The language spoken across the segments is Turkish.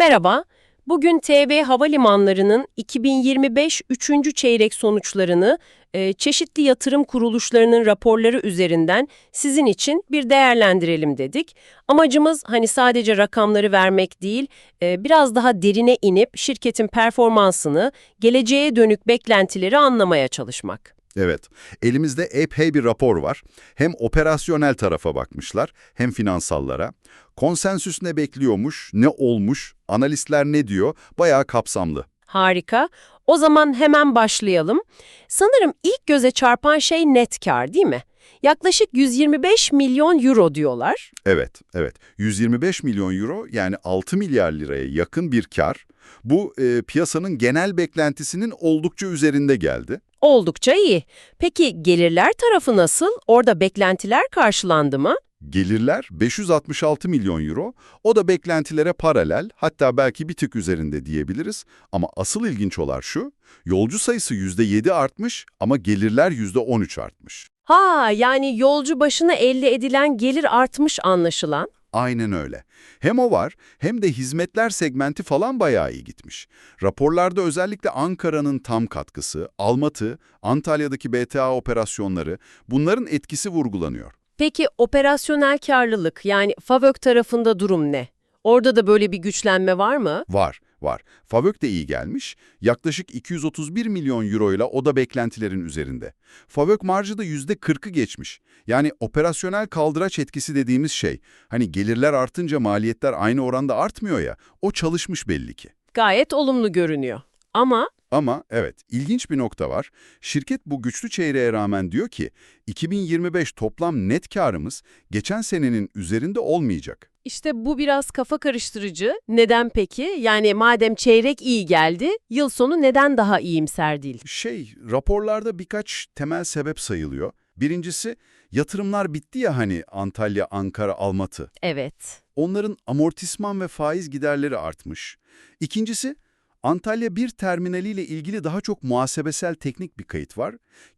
Merhaba, bugün TB Havalimanları'nın 2025 3. çeyrek sonuçlarını e, çeşitli yatırım kuruluşlarının raporları üzerinden sizin için bir değerlendirelim dedik. Amacımız hani sadece rakamları vermek değil, e, biraz daha derine inip şirketin performansını, geleceğe dönük beklentileri anlamaya çalışmak. Evet, elimizde epey bir rapor var. Hem operasyonel tarafa bakmışlar, hem finansallara. Konsensüs ne bekliyormuş, ne olmuş, analistler ne diyor, bayağı kapsamlı. Harika. O zaman hemen başlayalım. Sanırım ilk göze çarpan şey net kar değil mi? Yaklaşık 125 milyon euro diyorlar. Evet, evet. 125 milyon euro yani 6 milyar liraya yakın bir kar. Bu e, piyasanın genel beklentisinin oldukça üzerinde geldi. Oldukça iyi. Peki gelirler tarafı nasıl? Orada beklentiler karşılandı mı? Gelirler 566 milyon euro. O da beklentilere paralel, hatta belki bir tık üzerinde diyebiliriz. Ama asıl ilginç olan şu, yolcu sayısı %7 artmış ama gelirler %13 artmış. Ha, yani yolcu başına elde edilen gelir artmış anlaşılan. Aynen öyle. Hem o var hem de hizmetler segmenti falan bayağı iyi gitmiş. Raporlarda özellikle Ankara'nın tam katkısı, Almatı, Antalya'daki BTA operasyonları bunların etkisi vurgulanıyor. Peki operasyonel karlılık yani FAVÖK tarafında durum ne? Orada da böyle bir güçlenme var mı? Var, var. Favök de iyi gelmiş. Yaklaşık 231 milyon euroyla o da beklentilerin üzerinde. Favök marjı da %40'ı geçmiş. Yani operasyonel kaldıraç etkisi dediğimiz şey. Hani gelirler artınca maliyetler aynı oranda artmıyor ya, o çalışmış belli ki. Gayet olumlu görünüyor. Ama Ama evet, ilginç bir nokta var. Şirket bu güçlü çeyreğe rağmen diyor ki, 2025 toplam net karımız geçen senenin üzerinde olmayacak. İşte bu biraz kafa karıştırıcı. Neden peki? Yani madem çeyrek iyi geldi, yıl sonu neden daha iyimser değil? Şey, raporlarda birkaç temel sebep sayılıyor. Birincisi, yatırımlar bitti ya hani Antalya, Ankara, Almatı. Evet. Onların amortisman ve faiz giderleri artmış. İkincisi, Antalya 1 terminaliyle ilgili daha çok muhasebesel teknik bir kayıt var.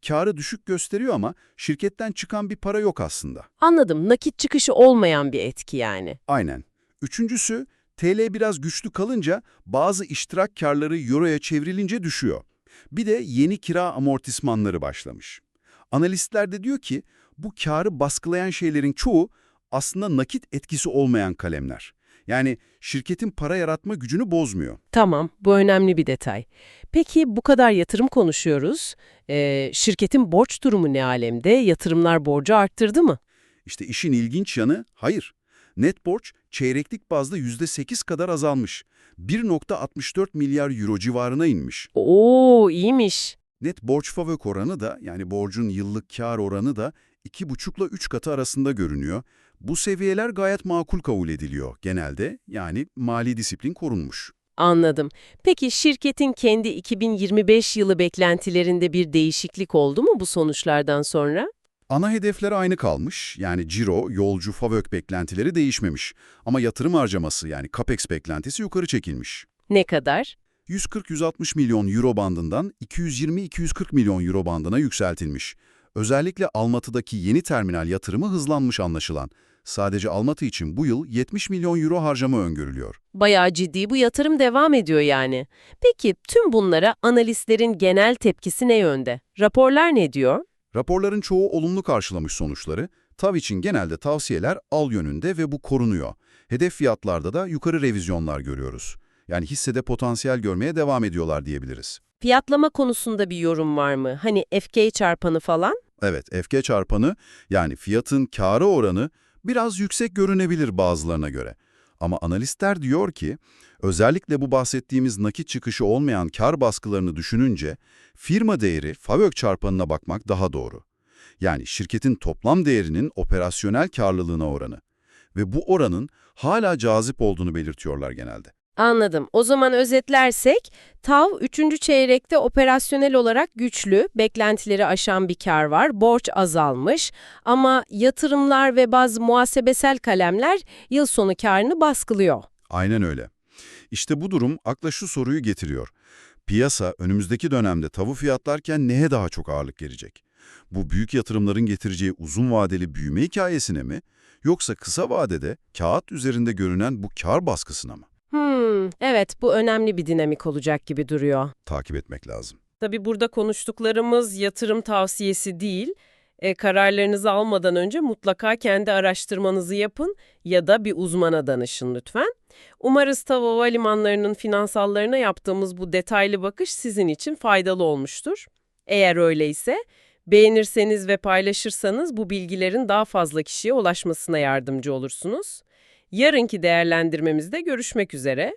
Karı düşük gösteriyor ama şirketten çıkan bir para yok aslında. Anladım. Nakit çıkışı olmayan bir etki yani. Aynen. Üçüncüsü, TL biraz güçlü kalınca bazı iştirak karları euroya çevrilince düşüyor. Bir de yeni kira amortismanları başlamış. Analistler de diyor ki bu karı baskılayan şeylerin çoğu aslında nakit etkisi olmayan kalemler. Yani şirketin para yaratma gücünü bozmuyor. Tamam, bu önemli bir detay. Peki bu kadar yatırım konuşuyoruz. Ee, şirketin borç durumu ne alemde? Yatırımlar borcu arttırdı mı? İşte işin ilginç yanı hayır. Net borç çeyreklik bazda %8 kadar azalmış. 1.64 milyar euro civarına inmiş. Oo, iyiymiş. Net borç favök oranı da yani borcun yıllık kar oranı da 2,5 ile 3 katı arasında görünüyor. Bu seviyeler gayet makul kabul ediliyor genelde yani mali disiplin korunmuş. Anladım. Peki şirketin kendi 2025 yılı beklentilerinde bir değişiklik oldu mu bu sonuçlardan sonra? Ana hedefler aynı kalmış yani ciro, yolcu, favök beklentileri değişmemiş. Ama yatırım harcaması yani capex beklentisi yukarı çekilmiş. Ne kadar? 140-160 milyon euro bandından 220-240 milyon euro bandına yükseltilmiş. Özellikle Almatı'daki yeni terminal yatırımı hızlanmış anlaşılan. Sadece Almatı için bu yıl 70 milyon euro harcama öngörülüyor. Bayağı ciddi bu yatırım devam ediyor yani. Peki tüm bunlara analistlerin genel tepkisi ne yönde? Raporlar ne diyor? Raporların çoğu olumlu karşılamış sonuçları. TAV için genelde tavsiyeler al yönünde ve bu korunuyor. Hedef fiyatlarda da yukarı revizyonlar görüyoruz. Yani hissede potansiyel görmeye devam ediyorlar diyebiliriz. Fiyatlama konusunda bir yorum var mı? Hani FK çarpanı falan? Evet, FG çarpanı yani fiyatın kârı oranı biraz yüksek görünebilir bazılarına göre. Ama analistler diyor ki, özellikle bu bahsettiğimiz nakit çıkışı olmayan kar baskılarını düşününce, firma değeri FAVÖK çarpanına bakmak daha doğru. Yani şirketin toplam değerinin operasyonel karlılığına oranı. Ve bu oranın hala cazip olduğunu belirtiyorlar genelde. Anladım. O zaman özetlersek, TAV 3. çeyrekte operasyonel olarak güçlü, beklentileri aşan bir kar var, borç azalmış ama yatırımlar ve bazı muhasebesel kalemler yıl sonu karını baskılıyor. Aynen öyle. İşte bu durum akla şu soruyu getiriyor. Piyasa önümüzdeki dönemde tavu fiyatlarken neye daha çok ağırlık verecek? Bu büyük yatırımların getireceği uzun vadeli büyüme hikayesine mi? Yoksa kısa vadede kağıt üzerinde görünen bu kar baskısına mı? Hmm, evet bu önemli bir dinamik olacak gibi duruyor. Takip etmek lazım. Tabii burada konuştuklarımız yatırım tavsiyesi değil. E, kararlarınızı almadan önce mutlaka kendi araştırmanızı yapın ya da bir uzmana danışın lütfen. Umarız TAV Havalimanları'nın finansallarına yaptığımız bu detaylı bakış sizin için faydalı olmuştur. Eğer öyleyse beğenirseniz ve paylaşırsanız bu bilgilerin daha fazla kişiye ulaşmasına yardımcı olursunuz. Yarınki değerlendirmemizde görüşmek üzere.